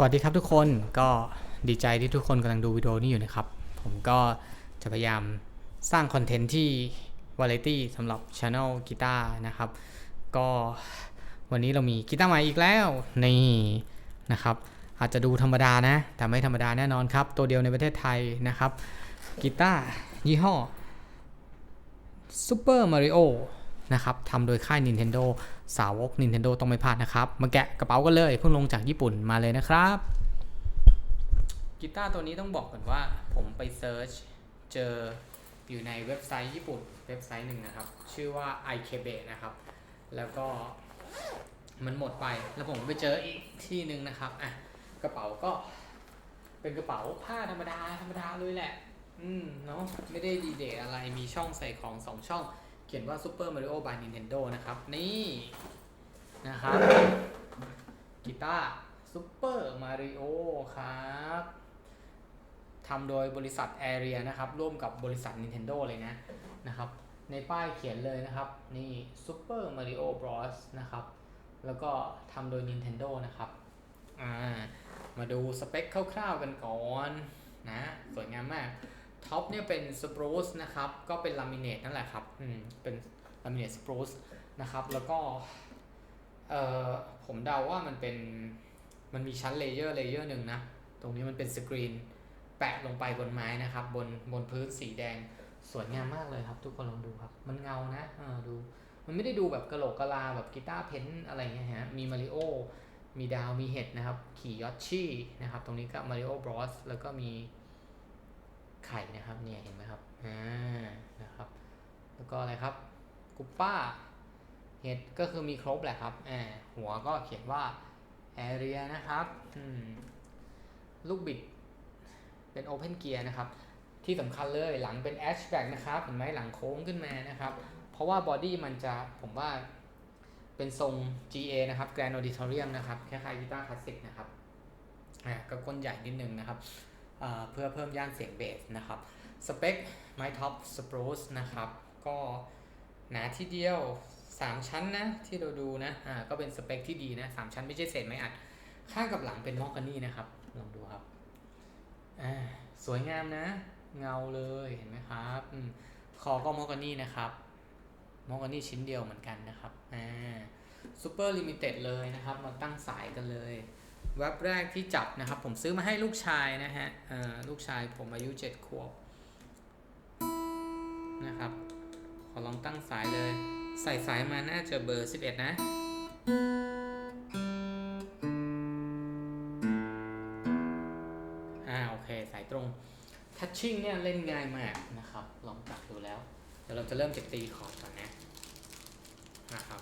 สวัสดีครับทุกคนก็ดีใจที่ทุกคนกำลังดูวิดีโอนี้อยู่นะครับ ผมก็จะพยายามสร้างคอนเทนต์ที่วาไรตี้สำหรับช anel กีตาร์นะครับ ก็วันนี้เรามีกีตาร์ใหม่อีกแล้วนี่นะครับ อาจจะดูธรรมดานะ แต่ไม่ธรรมดาแน่นอนครับ ตัวเดียวในประเทศไทยนะครับกีตาร์ยี่ห้อ Super Mario นะครับทำโดยค่าย Nintendo สาวก Nintendo ต้องไม่พลาดนะครับ มาแกะกระเป๋ากันเลยเพิ่งลงจากญี่ปุ่นมาเลยนะครับกีตาร์ตัวนี้ต้องบอกก่อนว่าผมไปเซิร์ชเจออยู่ในเว็บไซต์ญี่ปุ่นเว็บไซต์หนึ่งนะครับ ชื่อว่า ikebe นะครับ แล้วก็มันหมดไปแล้วผมไปเจออีกที่หนึ่งนะครับอะกระเป๋าก็เป็นกระเป๋าผ้าธรรมดาธรรมดาเลยแหละ อืมเนาะไม่ได้ดีเดทอะไรมีช่องใส่ของสองช่อง เขียนว่า Super Mario by Nintendo นะครับ นี่นะครับกีตาร์ Super Mario ครับทำโดยบริษัท Area นะครับ ร่วมกับบริษัท Nintendo เลยนะนะครับ ในป้ายเขียนเลยนะครับ นี่ Super Mario Bros นะครับ แล้วก็ทำโดย Nintendo นะครับอ่ามาดูสเปคคร่าวๆกันก่อนนะ สวยงามมาก ท็อปเนี่ยเป็นสปรูซนะครับก็เป็นลามิเนตนั่นแหละครับอืมเป็นลามิเนตสปรูซนะครับแล้วก็เอ่อผมเดาว่ามันเป็นมันมีชั้นเลเยอร์เลเยอร์หนึ่งนะ ตรงนี้มันเป็นสกรีนแปะลงไปบนไม้นะครับ บนบนพื้นสีแดงสวยงามมากเลยครับ ทุกคนลองดูครับ มันเงานะเออดู มันไม่ได้ดูแบบกะโหลกกะลาแบบกีตาร์เพ้นอะไรเงี้ยฮะมีมาริโอมีดาวมีเห็ดนะครับ ขี่ยอตชี่นะครับ ตรงนี้ก็มาริโอบรอสแล้วก็มี ไข่นะครับเนี่ยเห็นไหมครับอ่านะครับแล้วก็อะไรครับกุปป้าเห็ดก็คือมีครบแหละครับอ่าหัวก็เขียนว่า area นะครับอืมลูกบิดเป็น open gear นะครับที่สำคัญเลยหลังเป็น hatchback นะครับเห็นไหมหลังโค้งขึ้นมานะครับ เพราะว่าบอดี้มันจะผมว่าเป็นทรง GA นะครับ Grand Auditorium นะครับคล้ายๆกีตาร์คลาสสิกนะครับอ่าก็ก้นใหญ่นิดนึงนะครับ เพื่อเพิ่มย่านเสียงเบสนะครับสเปคไมท็อปสปรูซนะครับก็หนาที่เดียว 3 ชั้นนะที่เราดูนะอ่าก็เป็นสเปคที่ดีนะ3ชั้นไม่ใช่เศษไม้อัด ข้างกับหลังเป็นมอกกานี่นะครับลองดูครับอ่าสวยงามนะ เงาเลยเห็นไหมครับอคอก็มอกกานี่นะครับมอกกานี่ชิ้นเดียวเหมือนกันนะครับอ่าซูเปอร์ลิมิเต็ดเลยนะครับ มาตั้งสายกันเลย เว็บแรกที่จับนะครับ ผมซื้อมาให้ลูกชายนะฮะลูกชายผมอายุ 7 ขวบนะครับ ขอลองตั้งสายเลย ใส่สายมาน่าจะเบอร์ 11 นะอ่าโอเคสายตรงทัชชิ่งเนี่ยเล่นง่ายมากนะครับ ลองจับดูแล้ว เดี๋ยวเราจะเริ่มจากตีคอร์ดก่อนนะนะครับ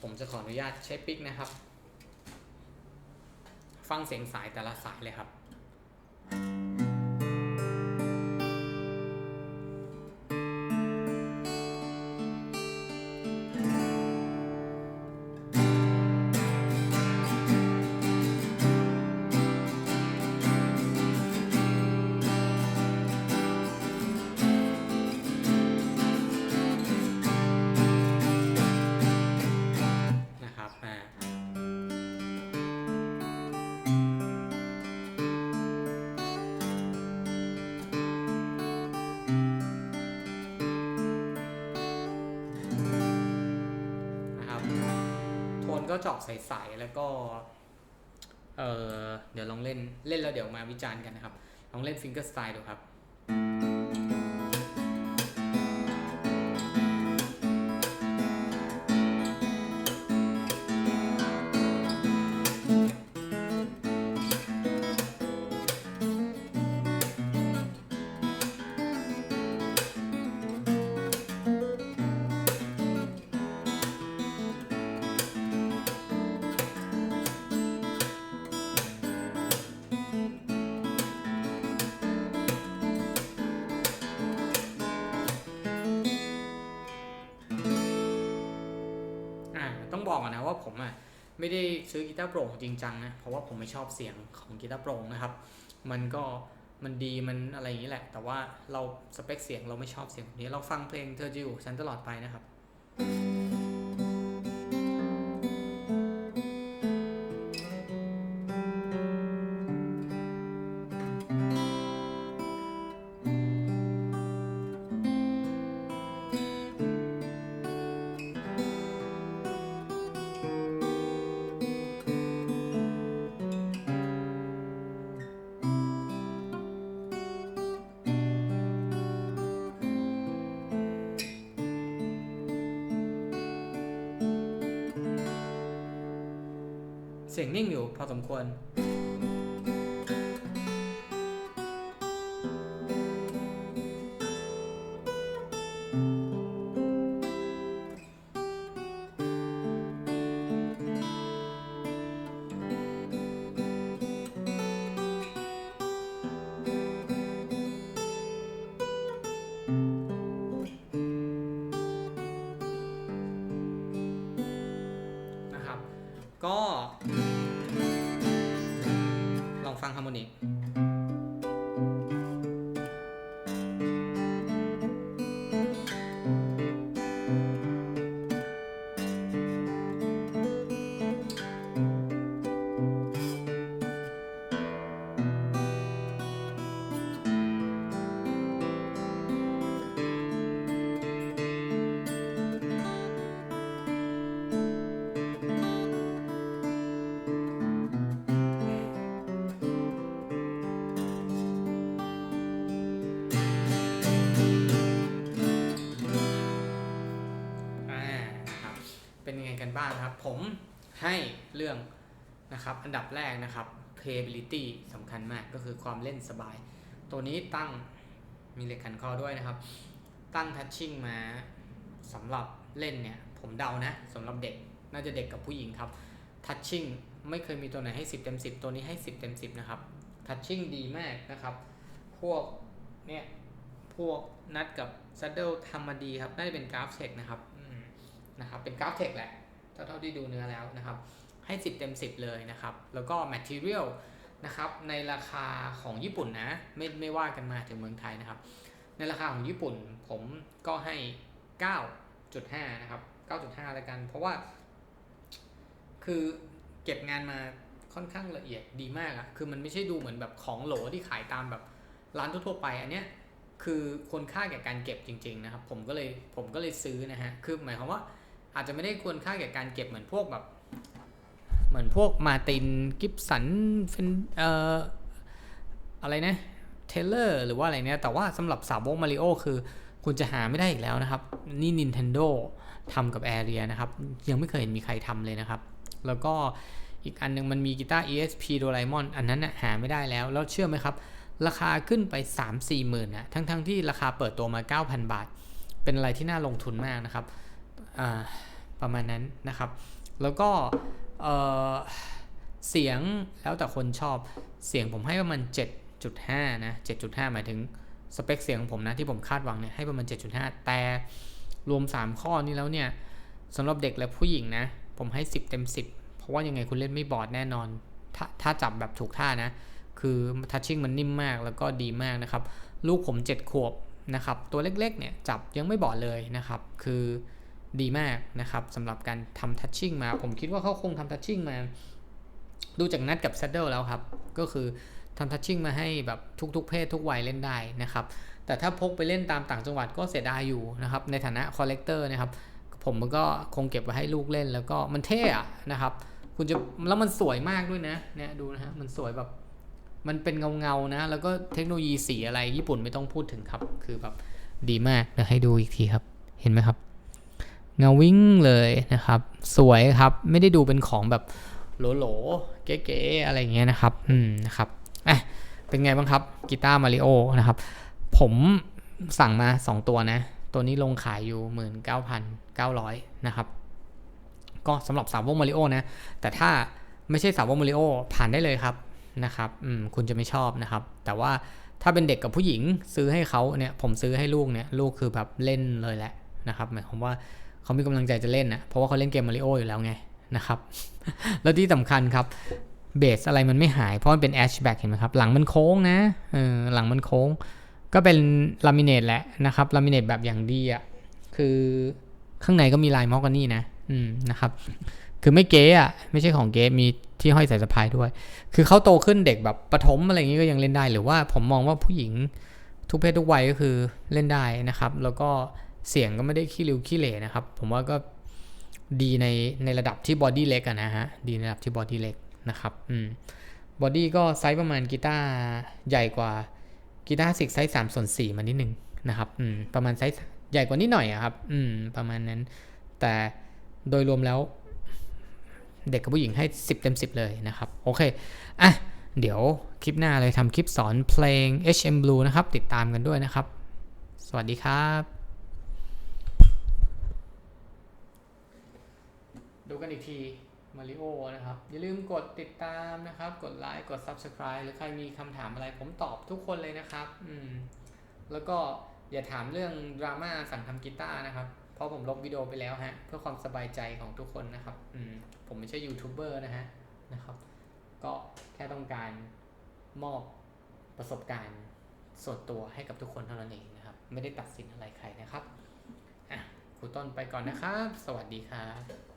ผมจะขออนุญาตใช้ปิกนะครับ ฟังเสียงสายแต่ละสายเลยครับ ก็จอกใสๆแล้วก็ เออเดี๋ยวลองเล่นเล่นแล้วเดี๋ยวมาวิจารณ์กันนะครับ ลองเล่นฟิงเกอร์สไตล์ดูครับ บอกนะว่าผมอะไม่ได้ซื้อกีตาร์โปร่งจริงจังนะเพราะว่าผมไม่ชอบเสียงของกีตาร์โปร่งนะครับ มันก็มันดีมันอะไรอย่างนี้แหละ แต่ว่าเราสเปคเสียงเราไม่ชอบเสียงนี้เราฟังเพลงเธอจะอยู่ฉันตลอดไปนะครับน สียงนิ่งอยู่พอสมควร ก็ ลองฟังฮาร์โมนิก เป็นยังไงกันบ้างครับ ผมให้เรื่องนะครับ อันดับแรกนะครับ playability สำคัญมากก็คือความเล่นสบาย ตัวนี้ตั้งมีเหล็กขันคอด้วยนะครับ ตั้ง touching มาสำหรับเล่นเนี่ย ผมเดานะสำหรับเด็กน่าจะเด็กกับผู้หญิงครับ touching ไม่เคยมีตัวไหนให้ 10 เต็ม 10 ตัวนี้ให้ 10 เต็ม 10 นะครับ touching ดีมากนะครับ พวกเนี่ย พวกนัดกับ saddle ทำมาดีครับ น่าจะเป็นกราฟเทคนะครับ นะครับ เป็นกราฟเทคแหละเท่าเท่าที่ดูเนื้อแล้วนะครับ ให้ 10 เต็ม 10 เลยนะครับ แล้วก็ material นะครับในราคาของญี่ปุ่นนะ ไม่ไม่ว่ากันมาถึงเมืองไทยนะครับ ในราคาของญี่ปุ่นผมก็ให้ 9.5 นะครับ 9.5 แล้วกัน เพราะว่า คือเก็บงานมาค่อนข้างละเอียดดีมากอะคือมันไม่ใช่ดูเหมือนแบบของโหลที่ขายตามแบบร้านทั่วไป อันเนี้ยคือคนค่าแก่การเก็บจริง ๆ นะครับ ผมก็เลยผมก็เลยซื้อนะฮะ คือหมายความว่า อาจจะไม่ได้ควรค่าแก่การเก็บเหมือนพวกแบบ เหมือนพวกมาตินกิฟสันเฟนเอ่ออะไรนะเทเลอร์หรือว่าอะไรเนี่ยแต่ว่าสำหรับสาวกมาริโอคือ คุณจะหาไม่ได้อีกแล้วนะครับ นี่ Nintendo ทำกับ Area นะครับ ยังไม่เคยเห็นมีใครทำเลยนะครับ แล้วก็อีกอันหนึงมันมีกีตาร์ ESP Doraemon อันนั้นนะหาไม่ได้แล้ว แล้วเชื่อไหมครับ ราคาขึ้นไป 3-4หมื่นนะทั้งๆทที่ราคาเปิดตัวมา 9,000 บาท เป็นอะไรที่น่าลงทุนมากนะครับ ประมาณนั้นนะครับ แล้วก็เเสียงแล้วแต่คนชอบเสียงผมให้ประมาณ 7.5 นะ 7.5 หมายถึงสเปคเสียงของผมนะที่ผมคาดหวังเนี่ยให้ประมาณ 7.5 แต่รวม 3 ข้อนี้แล้วเนี่ยสำหรับเด็กและผู้หญิงนะ ผมให้ 10 เต็ม 10 เพราะว่ายังไงคุณเล่นไม่บอดแน่นอน ถ้าถ้าจับแบบถูกท่านะ คือทัชชิ่งมันนิ่มมากแล้วก็ดีมากนะครับ ลูกผม 7 ขวบนะครับ ตัวเล็กๆเนี่ยจับยังไม่บอดเลยนะครับ คือ ดีมากนะครับสำหรับการทำทัชชิ่งมา ผมคิดว่าเขาคงทำทัชชิ่งมา ดูจากนัดกับ Saddle แล้วครับ ก็คือทำทัชชิ่งมาให้แบบทุก ๆ เพศทุกวัยเล่นได้นะครับ แต่ถ้าพกไปเล่นตามต่างจังหวัดก็เสียดายอยู่นะครับ ในฐานะคอลเลกเตอร์นะครับผมมันก็คงเก็บไว้ให้ลูกเล่นแล้วก็มันเท่อะนะครับ คุณจะแล้วมันสวยมากด้วยนะเนี่ยดูนะฮะมันสวยแบบมันเป็นเงาเงาๆนะ แล้วก็เทคโนโลยีสีอะไรญี่ปุ่นไม่ต้องพูดถึงครับ คือแบบดีมากเดี๋ยวให้ดูอีกทีครับ เห็นไหมครับ เงาวิ่งเลยนะครับ สวยครับไม่ได้ดูเป็นของแบบโหลๆเก๋ๆอะไรเงี้ยนะครับอืมนะครับอะเป็นไงบ้างครับกีตาร์มาริโอนะครับ ผมสั่งมา 2 ตัวนะ ตัวนี้ลงขายอยู่ 19,900 นะครับ ก็สำหรับสาวกมาริโอนะ แต่ถ้าไม่ใช่สาวกมาริโอผ่านได้เลยครับนะครับอืมคุณจะไม่ชอบนะครับ แต่ว่าถ้าเป็นเด็กกับผู้หญิงซื้อให้เขาเนี่ยผมซื้อให้ลูกเนี่ยลูกคือแบบเล่นเลยแหละนะครับหมายความว่า เขามีกำลังใจจะเล่นนะเพราะว่าเขาเล่นเกมมาริโออยู่แล้วไงนะครับ แล้วที่สำคัญครับเบสอะไรมันไม่หายเพราะมันเป็นแอชแบ็กเห็นไหมครับ หลังมันโค้งนะเออหลังมันโค้ง ก็เป็นลามิเนตแหละนะครับลามิเนตแบบอย่างดีอะคือข้างในก็มีลายมอกกานี่นะอืมนะครับ คือไม่เก๋อะไม่ใช่ของเก๋มีที่ห้อยสายสะพายด้วย คือเขาโตขึ้นเด็กแบบประถมอะไรอย่างนี้ก็ยังเล่นได้ หรือว่าผมมองว่าผู้หญิงทุกเพศทุกวัยก็คือเล่นได้นะครับ แล้วก็ เสียงก็ไม่ได้ขี้ริ้วขี้เหร่นะครับ ผมว่าก็ดีในในระดับที่บอดี้เล็กอะนะฮะ ดีในระดับที่บอดี้เล็กนะครับ อืม บอดี้ก็ไซส์ประมาณกีตาร์ใหญ่กว่ากีตาร์สิกไซส์สามส่วนสี่มานิดนึงนะครับ อืม ประมาณไซส์ใหญ่กว่านิดหน่อยอะครับ อืม ประมาณนั้น แต่โดยรวมแล้ว เด็กกับผู้หญิงให้ 10 เต็ม 10 เลยนะครับ โอเค อะ เดี๋ยวคลิปหน้าเลยทำคลิปสอนเพลง HM Blue นะครับ ติดตามกันด้วยนะครับ สวัสดีครับ ดูกันอีกทีมาริโอนะครับ อย่าลืมกดติดตามนะครับ กดไลค์กด Subscribe หรือใครมีคำถามอะไรผมตอบทุกคนเลยนะครับ อืม แล้วก็อย่าถามเรื่องดราม่าสั่งทำกีตาร์นะครับ เพราะผมลบวิดีโอไปแล้วฮะ เพื่อความสบายใจของทุกคนนะครับ อืม ผมไม่ใช่ยูทูบเบอร์นะฮะ นะครับ ก็แค่ต้องการมอบประสบการณ์ส่วนตัวให้กับทุกคนเท่านั้นเองนะครับ ไม่ได้ตัดสินอะไรใครนะครับ อะครูต้นไปก่อนนะครับ สวัสดีครับ